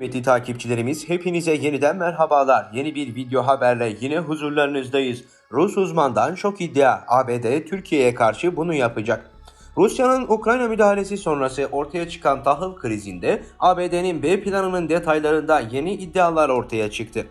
Kıymetli takipçilerimiz hepinize yeniden merhabalar. Yeni bir video haberle yine huzurlarınızdayız. Rus uzmandan şok iddia. ABD Türkiye'ye karşı bunu yapacak. Rusya'nın Ukrayna müdahalesi sonrası ortaya çıkan tahıl krizinde ABD'nin B planının detaylarında yeni iddialar ortaya çıktı.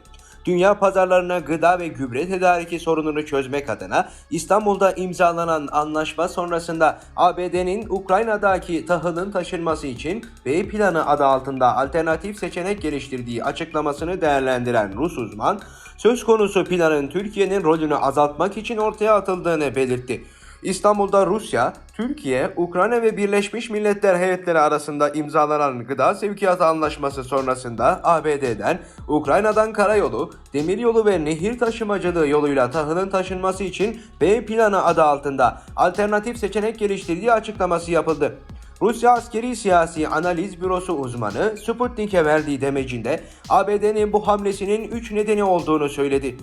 Dünya pazarlarına gıda ve gübre tedariki sorununu çözmek adına İstanbul'da imzalanan anlaşma sonrasında ABD'nin Ukrayna'daki tahılın taşınması için B planı adı altında alternatif seçenek geliştirdiği açıklamasını değerlendiren Rus uzman, söz konusu planın Türkiye'nin rolünü azaltmak için ortaya atıldığını belirtti. İstanbul'da Rusya, Türkiye, Ukrayna ve Birleşmiş Milletler heyetleri arasında imzalanan gıda sevkiyatı anlaşması sonrasında ABD'den Ukrayna'dan karayolu, demiryolu ve nehir taşımacılığı yoluyla tahılın taşınması için B planı adı altında alternatif seçenek geliştirdiği açıklaması yapıldı. Rusya Askeri Siyasi Analiz Bürosu uzmanı Sputnik'e verdiği demecinde ABD'nin bu hamlesinin 3 nedeni olduğunu söyledi.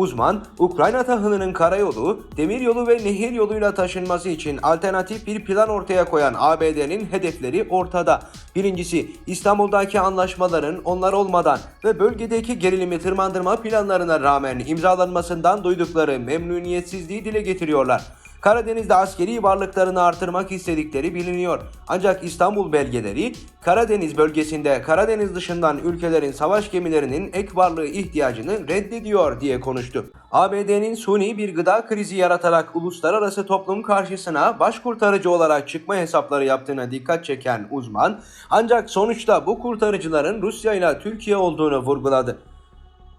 Uzman, Ukrayna tahılının karayolu, demiryolu ve nehir yoluyla taşınması için alternatif bir plan ortaya koyan ABD'nin hedefleri ortada. Birincisi, İstanbul'daki anlaşmaların onlar olmadan ve bölgedeki gerilimi tırmandırma planlarına rağmen imzalanmasından duydukları memnuniyetsizliği dile getiriyorlar. Karadeniz'de askeri varlıklarını artırmak istedikleri biliniyor. Ancak İstanbul belgeleri Karadeniz bölgesinde Karadeniz dışından ülkelerin savaş gemilerinin ek varlığı ihtiyacını reddediyor diye konuştu. ABD'nin suni bir gıda krizi yaratarak uluslararası toplum karşısına baş kurtarıcı olarak çıkma hesapları yaptığına dikkat çeken uzman ancak sonuçta bu kurtarıcıların Rusya ile Türkiye olduğunu vurguladı.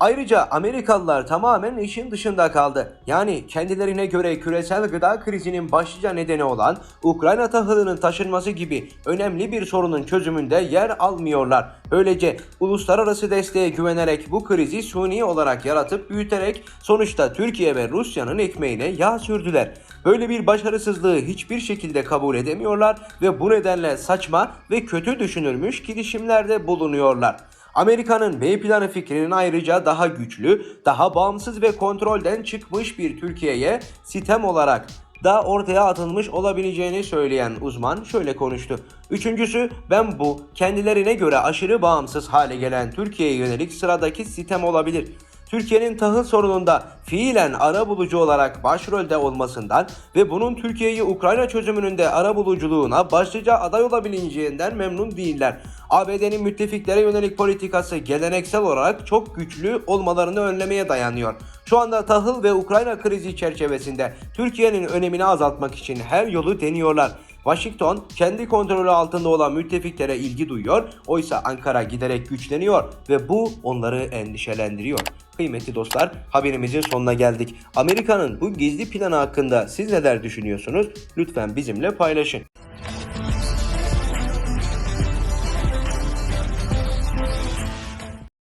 Ayrıca Amerikalılar tamamen işin dışında kaldı. Yani kendilerine göre küresel gıda krizinin başlıca nedeni olan Ukrayna tahılının taşınması gibi önemli bir sorunun çözümünde yer almıyorlar. Böylece uluslararası desteğe güvenerek bu krizi suni olarak yaratıp büyüterek sonuçta Türkiye ve Rusya'nın ekmeğine yağ sürdüler. Böyle bir başarısızlığı hiçbir şekilde kabul edemiyorlar ve bu nedenle saçma ve kötü düşünülmüş girişimlerde bulunuyorlar. Amerika'nın B planı fikrinin ayrıca daha güçlü, daha bağımsız ve kontrolden çıkmış bir Türkiye'ye sitem olarak da ortaya atılmış olabileceğini söyleyen uzman şöyle konuştu. Üçüncüsü ben bu kendilerine göre aşırı bağımsız hale gelen Türkiye'ye yönelik sıradaki sitem olabilir. Türkiye'nin tahıl sorununda fiilen ara bulucu olarak başrolde olmasından ve bunun Türkiye'yi Ukrayna çözümünün de ara buluculuğuna başlıca aday olabileceğinden memnun değiller. ABD'nin müttefiklere yönelik politikası geleneksel olarak çok güçlü olmalarını önlemeye dayanıyor. Şu anda tahıl ve Ukrayna krizi çerçevesinde Türkiye'nin önemini azaltmak için her yolu deniyorlar. Washington kendi kontrolü altında olan müttefiklere ilgi duyuyor. Oysa Ankara giderek güçleniyor ve bu onları endişelendiriyor. Kıymetli dostlar haberimizin sonuna geldik. Amerika'nın bu gizli planı hakkında siz neler düşünüyorsunuz? Lütfen bizimle paylaşın.